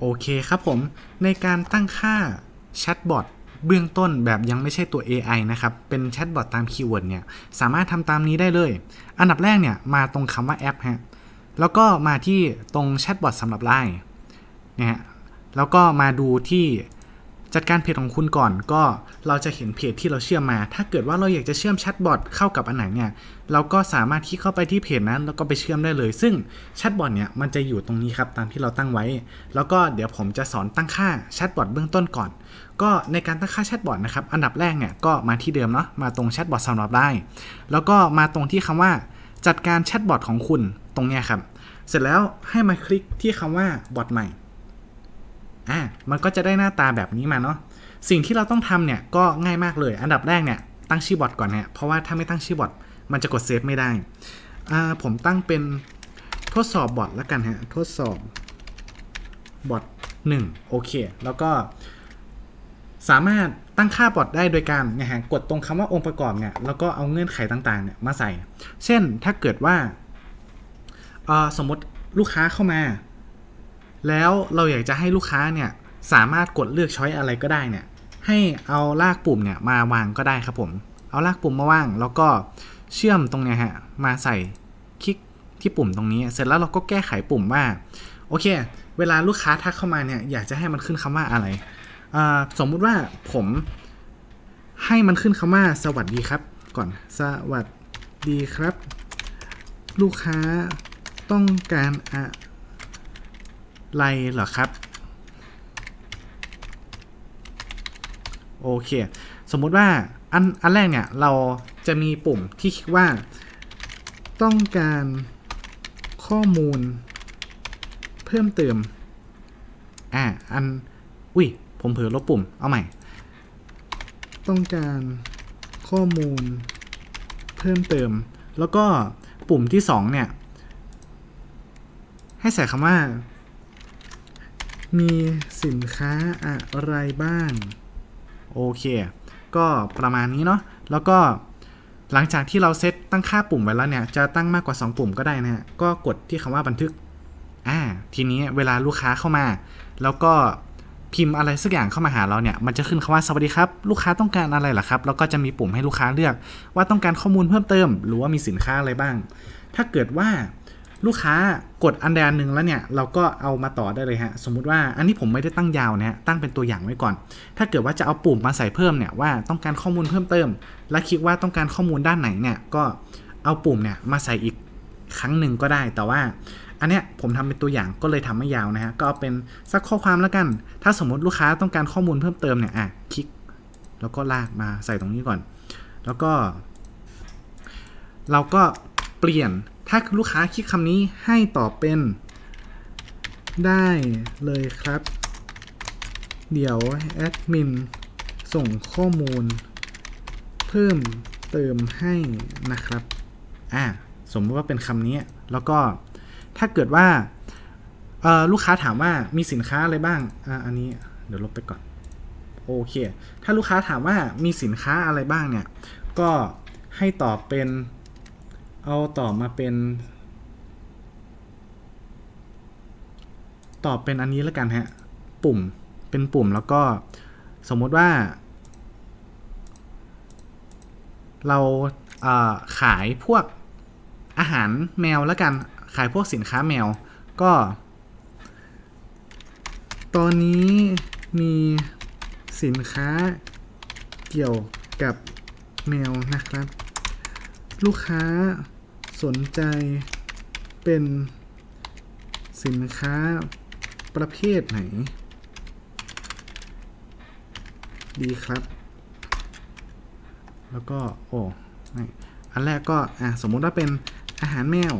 โอเคครับผม ในการตั้งค่าแชทบอทเบื้องต้นแบบยังไม่ใช่ตัว AI นะครับ เป็นแชทบอทตามคีย์เวิร์ดเนี่ย สามารถทำตามนี้ได้เลย อันดับแรกเนี่ย มาตรงคำว่าแอปฮะ แล้วก็มาที่ตรงแชทบอทสำหรับไลน์เนี่ยฮะ แล้วก็มาดูที่ จัดการเพจของคุณก่อนก็เราจะเห็นเพจที่เราเชื่อมมา ถ้าเกิดว่าเราอยากจะเชื่อมแชทบอทเข้ากับอันไหนเนี่ยเราก็สามารถคลิกเข้าไปที่เพจนั้นแล้วก็ไปเชื่อมได้เลย ซึ่งแชทบอทเนี่ยมันจะอยู่ตรงนี้ครับตามที่เราตั้งไว้ แล้วก็เดี๋ยวผมจะสอนตั้งค่าแชทบอทเบื้องต้นก่อน ก็ในการตั้งค่าแชทบอทนะครับอันดับแรกเนี่ยก็มาที่เดิมเนาะมาตรงแชทบอทสำหรับได้ แล้วก็มาตรงที่คำว่าจัดการแชทบอทของคุณตรงเนี้ยครับเสร็จแล้วให้มาคลิกที่คำว่าบอทใหม่ อ่ามันก็จะได้หน้าตาแบบนี้มาเนาะสิ่งที่เราต้องทำเนี่ยก็ง่ายมากเลย อันดับแรกเนี่ยตั้งชื่อบอทก่อนฮะเพราะว่าถ้าไม่ตั้งชื่อบอทมันจะกดเซฟไม่ได้อ่าผมตั้งเป็นทดสอบบอทแล้วกันฮะทดสอบบอทหนึ่งโอเค แล้วก็สามารถตั้งค่าบอทได้โดยการเนี่ยฮะกดตรงคำว่าองค์ประกอบเนี่ยแล้วก็เอาเงื่อนไขต่างๆเนี่ยมาใส่ เช่นถ้าเกิดว่าสมมติลูกค้าเข้ามา แล้วเราอยากจะให้ลูกค้าเนี่ยสามารถกดเลือกช้อยอะไรก็ได้เนี่ยให้เอาลากปุ่มเนี่ยมาวางก็ได้ครับผม เอาลากปุ่มมาวาง แล้วก็เชื่อมตรงเนี้ยฮะมาใส่คลิกที่ปุ่มตรงนี้ เสร็จแล้วเราก็แก้ไขปุ่มว่าโอเค เวลาลูกค้าทักเข้ามาเนี่ยอยากจะให้มันขึ้นคำว่าอะไรสมมุติว่าผมให้มันขึ้นคำว่าสวัสดีครับ ก่อนสวัสดีครับ ลูกค้าต้องการอะ ไรเหรอครับ โอเค สมมุติว่าอันอันแรกเนี่ย เราจะมีปุ่มที่คิดว่าต้องการข้อมูลเพิ่มเติม อ่า อัน อุ้ย ผมเผลอลบปุ่ม เอาใหม่ ต้องการข้อมูลเพิ่มเติม แล้วก็ปุ่มที่สองเนี่ย ให้ใส่คำว่า มีสินค้าอะไรบ้าง โอเค ก็ประมาณนี้เนาะ แล้วก็หลังจากที่เราเซตตั้งค่าปุ่มไว้แล้วเนี่ย จะตั้งมากกว่า 2 ปุ่มก็ได้นะฮะ ก็กดที่คำว่าบันทึก อ่า ทีนี้เวลาลูกค้าเข้ามา แล้วก็พิมพ์อะไรสักอย่างเข้ามาหาเราเนี่ย มันจะขึ้นคำว่าสวัสดีครับ ลูกค้าต้องการอะไรล่ะครับ แล้วก็จะมีปุ่มให้ลูกค้าเลือก ว่าต้องการข้อมูลเพิ่มเติม หรือว่ามีสินค้าอะไรบ้าง ถ้าเกิดว่า ลูกค้ากดอันใดอันหนึ่งแล้วเนี่ยเราก็เอามาต่อได้เลยฮะสมมุติว่าอันนี้ผมไม่ได้ตั้งยาวนะฮะตั้งเป็นตัวอย่างไว้ก่อน ถ้าเกิดว่าจะเอาปุ่มมาใส่เพิ่มเนี่ยว่าต้องการข้อมูลเพิ่มเติม และคิดว่าต้องการข้อมูลด้านไหนเนี่ยก็เอาปุ่มเนี่ยมาใส่อีกครั้งหนึ่งก็ได้แต่ว่า อันเนี้ยผมทำเป็นตัวอย่างก็เลยทำไม่ยาวนะฮะก็เอาเป็นสักข้อความแล้วกัน ถ้าสมมติลูกค้าต้องการข้อมูลเพิ่มเติมเนี่ยอะคลิก แล้วก็ลากมาใส่ตรงนี้ก่อน แล้วก็ เราก็เปลี่ยน ถ้าลูกค้าคลิกคำนี้ให้ตอบเป็น ได้เลยครับ เดี๋ยวแอดมินส่งข้อมูล เพิ่มเติมให้นะครับ อะสมมติว่าเป็นคำนี้ แล้วก็ถ้าเกิดว่าลูกค้าถามว่ามีสินค้าอะไรบ้างอะอันนี้เดี๋ยวลบไปก่อน โอเค ถ้าลูกค้าถามว่ามีสินค้าอะไรบ้างเนี่ย ก็ให้ตอบเป็น เอาตอบมาเป็น ตอบเป็นอันนี้แล้วกันฮะ ปุ่มเป็นปุ่มแล้วก็สมมติว่า เราเอ่อขายพวกอาหารแมวแล้วกันขายพวกสินค้าแมวก็ ตอนนี้มีสินค้าเกี่ยวกับแมวนะครับ ลูกค้า สนใจเป็นสินค้าประเภทไหน ดีครับ แล้วก็ โอ้อันแรกก็ อะ สมมุติว่าเป็นอาหารแมว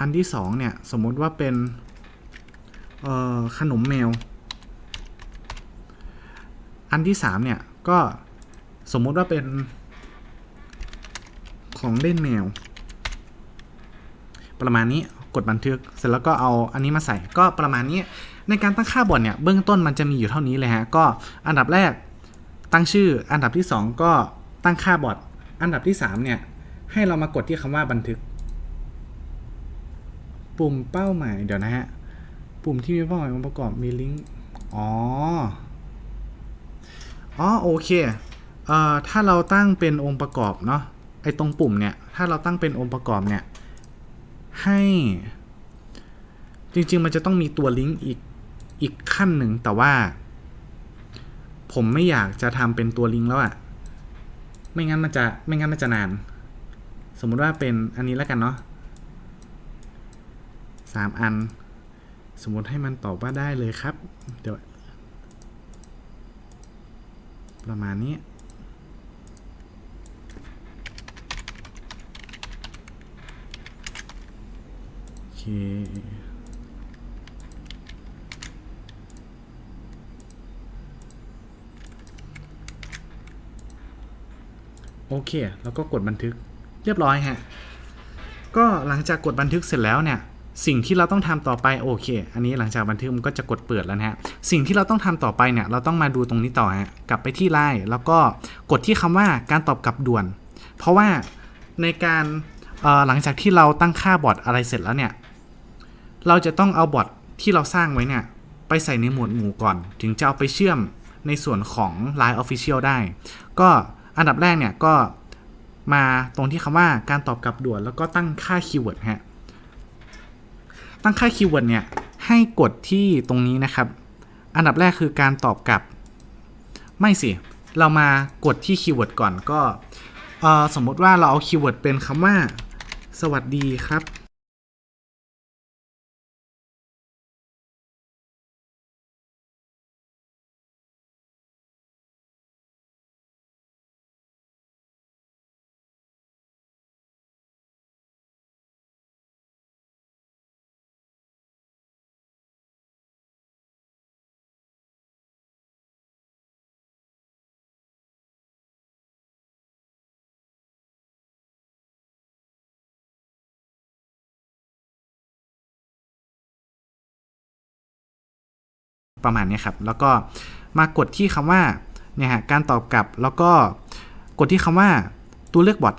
อันที่สองเนี่ย สมมุติว่าเป็น เอ่อ ขนมแมว อันที่สามเนี่ย ก็สมมุติว่าเป็นของเล่นแมว ประมาณนี้กดบันทึก เสร็จแล้วก็เอาอันนี้มาใส่ก็ประมาณนี้ ในการตั้งค่าบอทเนี่ยเบื้องต้นมันจะมีอยู่เท่านี้เลยฮะก็อันดับแรกตั้งชื่อ อันดับที่ 2 ก็ตั้งค่าบอทอันดับที่3เนี่ยให้เรามากดที่คำว่าบันทึก ปุ่มเป้าหมายเดี๋ยวนะฮะปุ่มที่มีเป้าหมายองค์ประกอบมีลิงก์อ๋ออ๋อโอเคเอ่อถ้าเราตั้งเป็นองค์ประกอบเนาะไอ้ตรงปุ่มเนี่ยถ้าเราตั้งเป็นองค์ประกอบเนี่ย ให้ จริง ๆ มันจะต้องมีตัวลิงก์อีกอีกขั้นหนึ่งแต่ว่า ผมไม่อยากจะทำเป็นตัวลิงก์แล้วอะไม่งั้นมันจะไม่งั้นมันจะนาน สมมุติว่าเป็นอันนี้แล้วกันเนาะสามอัน สมมติให้มันตอบว่าได้เลยครับ เดี๋ยว ประมาณนี้ เค โอเค แล้วก็กดบันทึกเรียบร้อยฮะ ก็หลังจากกดบันทึกเสร็จแล้วเนี่ยสิ่งที่เราต้องทำต่อไปโอเค อันนี้หลังจากบันทึกมันก็จะกดเปิดแล้วนะฮะ สิ่งที่เราต้องทำต่อไปเนี่ยเราต้องมาดูตรงนี้ต่อฮะ กลับไปที่ไลน์แล้วก็กดที่คำว่าการตอบกลับด่วน เพราะว่าในการหลังจากที่เราตั้งค่าบอทอะไรเสร็จแล้วเนี่ย เราจะต้องเอาบอทที่เราสร้างไว้เนี่ย ไปใส่ในหมวดหมู่ก่อน ถึงจะเอาไปเชื่อมในส่วนของ Line Official ได้ ก็อันดับแรกเนี่ยก็มาตรงที่คำว่าการตอบกลับด่วน แล้วก็ตั้งค่าคีย์เวิร์ดฮะ ตั้งค่าคีย์เวิร์ดเนี่ย ให้กดที่ตรงนี้นะครับ อันดับแรกคือการตอบกลับ ไม่สิ เรามากดที่คีย์เวิร์ดก่อนก็สมมติว่าเราเอาคีย์เวิร์ดเป็นคำว่า สวัสดีครับ ประมาณนี้ครับ แล้วก็มากดที่คำว่าเนี่ยฮะการตอบกลับ แล้วก็กดที่คำว่าตัวเลือกบอท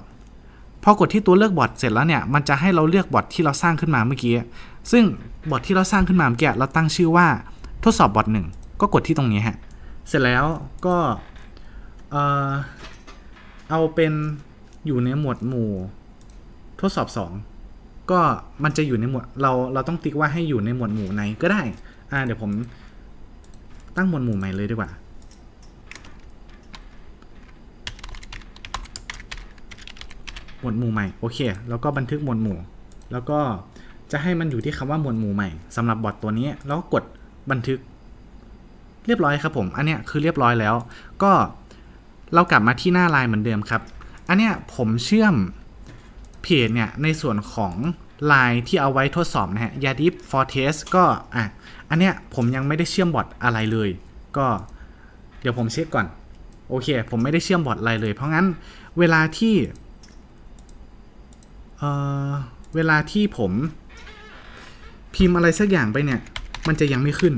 พอกดที่ตัวเลือกบอทเสร็จแล้วเนี่ยมันจะให้เราเลือกบอทที่เราสร้างขึ้นมาเมื่อกี้ ซึ่งบอทที่เราสร้างขึ้นมาเมื่อกี้เราตั้งชื่อว่าทดสอบบอทหนึ่งก็กดที่ตรงนี้ฮะเสร็จแล้วก็เออเอาเป็นอยู่ในหมวดหมู่ทดสอบ 2 ก็มันจะอยู่ในหมวดเราเราต้องติ๊กว่าให้อยู่ในหมวดหมู่ไหนก็ได้อ่าเดี๋ยวผม ตั้งหมวดหมู่ใหม่เลยดีกว่าหมวดหมู่ใหม่โอเค แล้วก็บันทึกหมวดหมู่ แล้วก็จะให้มันอยู่ที่คำว่าหมวดหมู่ใหม่สำหรับบอทตัวนี้แล้วก็กดบันทึก เรียบร้อยครับผม อันเนี้ยคือเรียบร้อยแล้ว ก็เรากลับมาที่หน้าไลน์เหมือนเดิมครับ อันเนี้ยผมเชื่อมเพจเนี่ยในส่วนของ ลน์ที่เอาไว้ทดสอบนะฮะ Yadip for Test ก็อะอันเนี้ยผมยังไม่ได้เชื่อมบอทอะไรเลย ก็เดี๋ยวผมเช็คก่อน โอเค ผมไม่ได้เชื่อมบอทอะไรเลย เพราะงั้นเวลาที่เอ่อเวลาที่ผมพิมพ์อะไรสักอย่างไปเนี่ย มันจะยังไม่ขึ้น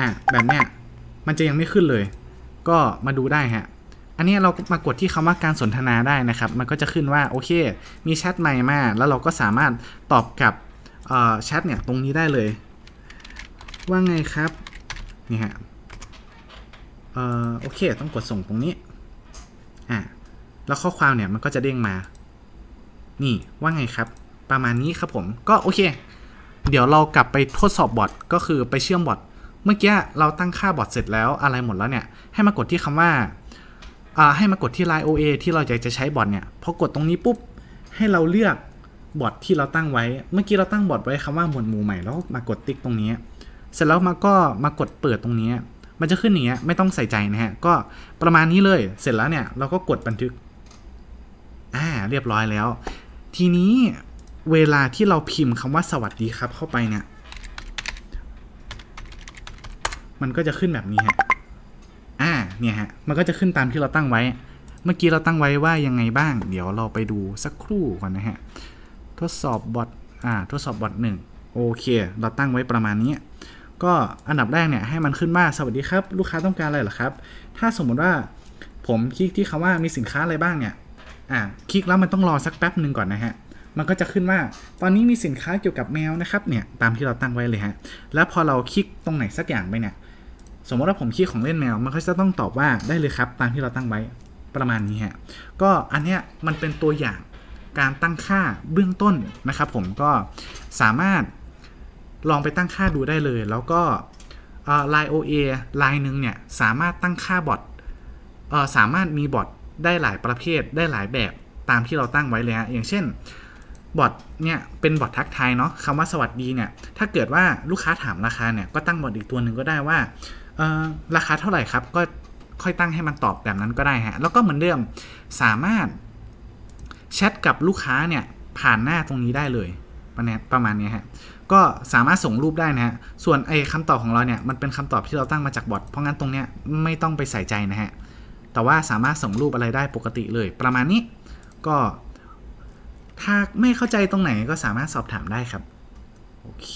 อะ แบบเนี้ย มันจะยังไม่ขึ้นเลย ก็มาดูได้ฮะ อันนี้เรามากดที่คำว่าการสนทนาได้นะครับ มันก็จะขึ้นว่าโอเค มีแชทใหม่มา แล้วเราก็สามารถตอบกับแชทเนี่ยตรงนี้ได้เลย ว่าไงครับนี่ฮะออโอเค ต้องกดส่งตรงนี้อะแล้วข้อความเนี่ยมันก็จะเด้งมา นี่ว่าไงครับ ประมาณนี้ครับผมก็โอเค เดี๋ยวเรากลับไปทดสอบบอทก็คือไปเชื่อมบอทเมื่อกี้เราตั้งค่าบอทเสร็จแล้วอะไรหมดแล้วเนี่ยให้มากดที่คำว่าอ่า ให้มากดที่ Line OA ที่เราอยากจะใช้บอทเนี่ยพอกดตรงนี้ปุ๊บให้เราเลือกบอทที่เราตั้งไว้ เมื่อกี้เราตั้งบอทไว้คำว่าหมวดหมู่ใหม่แล้วมากดติ๊กตรงนี้ เสร็จแล้วมาก็มากดเปิดตรงนี้ มันจะขึ้นอย่างเงี้ยไม่ต้องใส่ใจนะฮะ ก็ประมาณนี้เลย เสร็จแล้วเนี่ยเราก็กดบันทึก อ่าเรียบร้อยแล้ว ทีนี้เวลาที่เราพิมพ์คำว่าสวัสดีครับเข้าไปเนี่ย มันก็จะขึ้นแบบนี้ฮะ อ่าเนี่ยฮะมันก็จะขึ้นตามที่เราตั้งไว้ เมื่อกี้เราตั้งไว้ว่ายังไงบ้าง เดี๋ยวเราไปดูสักครู่ก่อนนะฮะทดสอบบอทอ่าทดสอบบอทหนึ่งโอเค เราตั้งไว้ประมาณนี้ก็อันดับแรกเนี่ยให้มันขึ้นว่าสวัสดีครับ ลูกค้าต้องการอะไรเหรอครับ ถ้าสมมุติว่าผมคลิกที่คำว่ามีสินค้าอะไรบ้างเนี่ยอ่าคลิกแล้วมันต้องรอสักแป๊บหนึ่งก่อนนะฮะมันก็จะขึ้นว่าตอนนี้มีสินค้าเกี่ยวกับแมวนะครับเนี่ยตามที่เราตั้งไว้เลยฮะแล้วพอเราคลิกตรงไหนสักอย่างไปเนี่ย สมมติว่าผมคลิกของเล่นแมว มันก็จะต้องตอบว่าได้เลยครับตามที่เราตั้งไว้ประมาณนี้ฮะก็อันเนี้ยมันเป็นตัวอย่างการตั้งค่าเบื้องต้นนะครับผมก็สามารถลองไปตั้งค่าดูได้เลย แล้วก็ไลน์ OA ไลน์หนึ่งเนี่ยสามารถตั้งค่าบอทสามารถมีบอทได้หลายประเภทได้หลายแบบตามที่เราตั้งไว้เลยฮะอย่างเช่นบอทเนี่ยเป็นบอททักทายเนาะคำว่าสวัสดีเนี่ยถ้าเกิดว่าลูกค้าถามราคาเนี่ยก็ตั้งบอทอีกตัวหนึ่งก็ได้ว่า ราคาเท่าไหร่ครับ ก็ค่อยตั้งให้มันตอบแบบนั้นก็ได้ฮะ แล้วก็เหมือนเดิมสามารถแชทกับลูกค้าเนี่ยผ่านหน้าตรงนี้ได้เลยประมาณประมาณนี้ฮะ ก็สามารถส่งรูปได้นะฮะ ส่วนไอ้คำตอบของเราเนี่ยมันเป็นคำตอบที่เราตั้งมาจากบอท เพราะงั้นตรงเนี้ยไม่ต้องไปใส่ใจนะฮะ แต่ว่าสามารถส่งรูปอะไรได้ปกติเลย ประมาณนี้ ก็ ถ้าไม่เข้าใจตรงไหนก็สามารถสอบถามได้ครับ โอเค